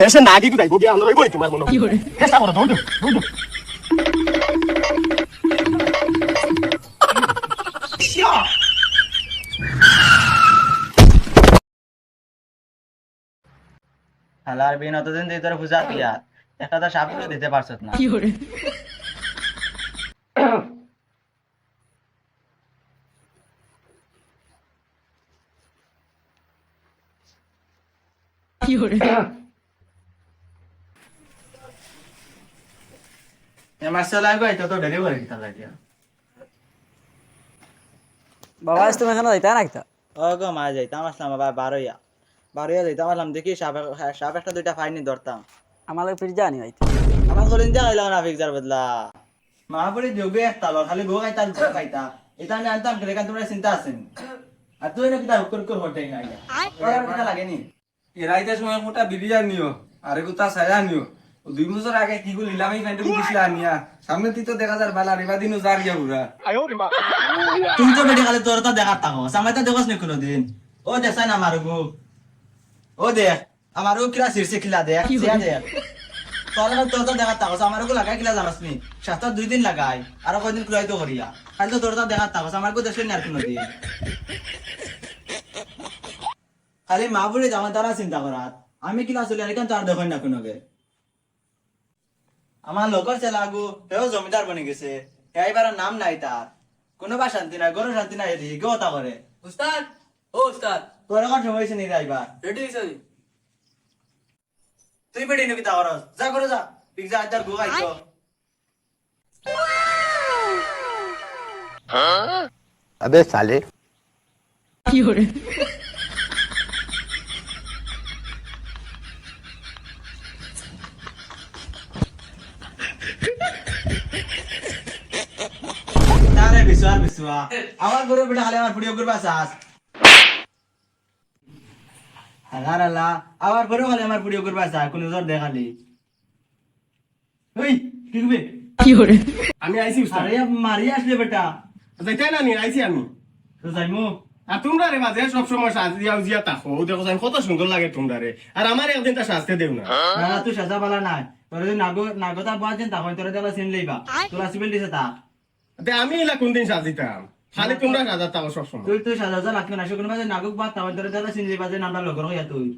এসে না কি কুদাইব গিয়ে আমরা রইবই তোমার মনে? হয় চেষ্টা করো দৌড় দৌড় হালার বিন অতদিন দিয়ে তোর পূজা পিয়া একটা তো সাপ দিতে পারছত না। আমার চলে আসবে তো তো দেরি করে দিতে লাগে বাবা আজ তুমি এখানে যাইতা নাকি? ও গো মা যাইতাম আসলাম আবার বারোইয়া। বারোইয়া যাইতাম আসলাম দেখি সাপ এক- সাপ একটা দুইটা ফাইনি ধরতাম। আমার লাগে ফির জানি ভাই আমার কলিন যা খাইলাম না ফিক্সার বদলা। মহাপুরি যোগে খালি বউ খাইতা খাইতা এটা আমি আনতাম তোমরা চিন্তা আছেন? আর তুই নাকি তার হুকুর করে হটাই না কথা লাগেনি? এরাইতে সময় মোটা বিরিয়ানি নিও আরে গুতা সায়া নিও দুই বছর আগে কি গুলো নিলামই ফ্যান্টে দিছিলা নিয়া সামনে তুই তো দেখা যার বালা রেবা দিনও যার গিয়া পুরা তুমি তো বেটি খালি তোর তো দেখার থাকো। সামাই তো দেখোস নি কোনোদিন? ও দেখছাই না আমার গু ও দেখ আমার গু কিলা শীর্ষে খিলা দেখ দেখ তোর তোর তো দেখার থাকো। আমার গু লাগাই কিলা জানাস নি? সপ্তাহ দুই দিন লাগাই আর কয়দিন কুড়াই তো করিয়া খালি তো তোর তো দেখার থাকো আমার গু আর কোনোদিন? খালি মা বুড়ি আমার দ্বারা চিন্তা করাত আমি কিলা চলি আর তার দেখেন না কোনোকে। আমার লোকের চেলা আগু সেও জমিদার বনে গেছে এইবার নাম নাই তার কোনোবা শান্তি নাই গরু শান্তি নাই এদিকে গতা করে উস্তাদ ও উস্তাদ তোর এখন সময় হয়েছে নি যাইবার রেডি হইছ তুই বেটি নাকি তা করস যা করে যা পিজ্জা আইতার গু খাইছো अबे साले তারে বিশুয়া বিশুয়া আমার গরু বেটা খালি আমার ভিডিও করবা চাস হাগার আল্লাহ আমার গরু খালি আমার ভিডিও করবা চাস কোন নজর দেখালি ওই কি করবে? আমি আইছি উস্তাদ। আরে মারি আসলে বেটা। যাইতাই না নি আইছি আমি। তো যাইমু। আর তোমরা রে মাঝে সব সময় সাজিয়া উজিয়া তাকো দেখো জানি কত সুন্দর লাগে তোমরা রে। আর আমার একদিন তা সাজতে দেও না। না তুই সাজা বালা নাই। তোর যদি নাগো নাগতা বাজ যেন তখন তোর দেলা চিন লইবা। তোরা সিভিল দিছে তে আমি এলা কোনদিন সাজিতাম খালি তোমরা সাজাত থাকো সব সময় তুই তুই লাগবে না মাঝে নাগুক তখন তোর দেলা চিন লইবা যে নামটা লগর হইয়া তুই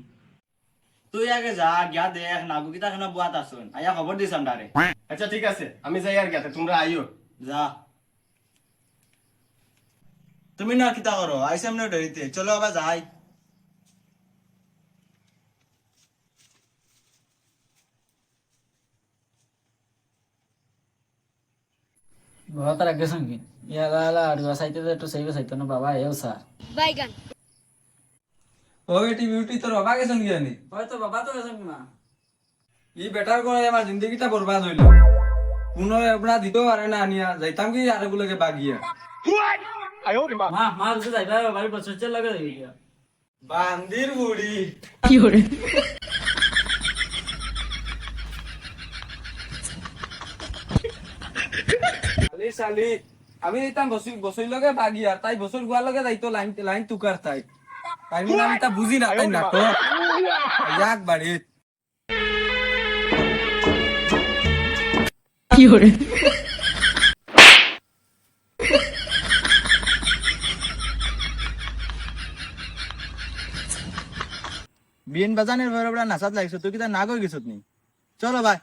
তুই আগে যা গিয়া দেখ নাগু কিতা বুয়াত আসুন আয়া খবর দিছ আন্ডারে আচ্ছা ঠিক আছে। আমি যাই আর গেতে তোমরা আইও যা। তুমি না কিতা করো আইসে আমরা ডরিতে চলো আবার যাই। বাবা তার আগে সঙ্গে। ইয়ালা ইয়ালা আর সাইতে একটু সেইবে সাইতো না বাবা এও স্যার বাইগান। ও বেটি বিউটি তোর বাবা গেছেন গিয়া নি হয়তো বাবা তো গেছেন না ই বেটার করে আমার জিন্দগিটা বরবাদ হইল কোনো এবড়া দিতেও পারে না আনিয়া। যাইতাম কি আরে গুলোকে বাগিয়া। মা মা দুটো যাইবা বাড়ি বছর চল লাগে বান্দির বুড়ি শালি শালি আমি দিতাম বছর বছর লগে বাগিয়া তাই বছর গুয়ার লগে যাইতো লাইন লাইন তুকার তাই। তাই মানে আমি তা বুঝি না তাই নাটক যাক বাড়িত বিন বাজানের ভরে বড় নাচাত লাগছো। তুই কিতা না কই গেছত নি চলো ভাই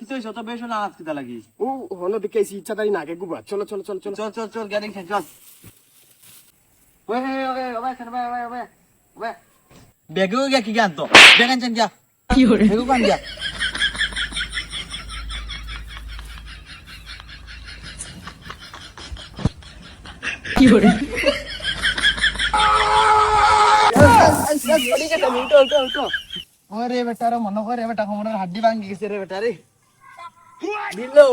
কিছু হয়েছে তো বেশ না কিতা লাগি ও হন দিকে আইছি ইচ্ছা তাই নাকে গুবা চলো চলো চলো চলো চল চল চল গাড়ি খেয়ে চল ওয়ে ওয়ে ওয়ে ওয়ে ওয়ে ওয়ে ওয়ে বেগু গিয়া কি গান তো বেগান চান গিয়া কি হরে বেগু গান গিয়া ওরে বেটা রে মনে করে বেটা কোমরের হাড্ডি ভাঙি গেছে রে বেটা রে। দিলো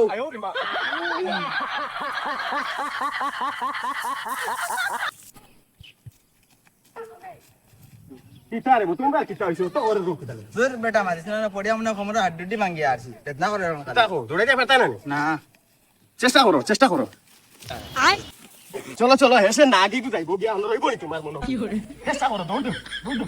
কিতা রে তোমরা কিতা হইছো তো ওরে রুখ দিলে তোর বেটা মারিস না পড়িয়া মনে কোমরের হাড্ডি ভাঙি আসি না করে দেখো দৌড়াইতে পারতা না নি? না। চেষ্টা করো চেষ্টা করো। চলো চলো হেসে না গিয়ে যাইব গিয়া আমরা রইবই তোমার মনে। হয়। চেষ্টা করো দৌড় দৌড়।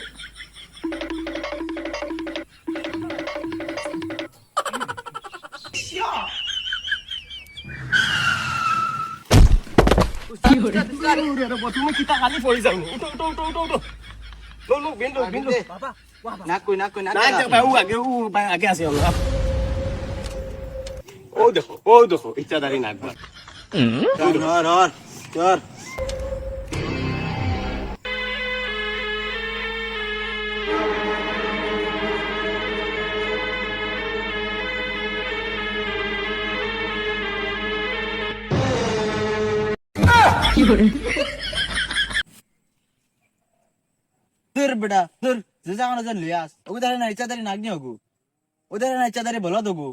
ও আগে, ও ভাই আগে আছে আমরা। ও দেখো ও দেখো ইচ্ছাদারি নাকবা ধর তোর বেটা তোর যে জামানো যে লিয়াস ওগু দাঁড়ে না ইচ্ছাদারি নাক হগু ওদের না ইচ্ছাদারি বলো দগু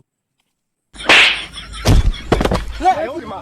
এই, ওরে মা।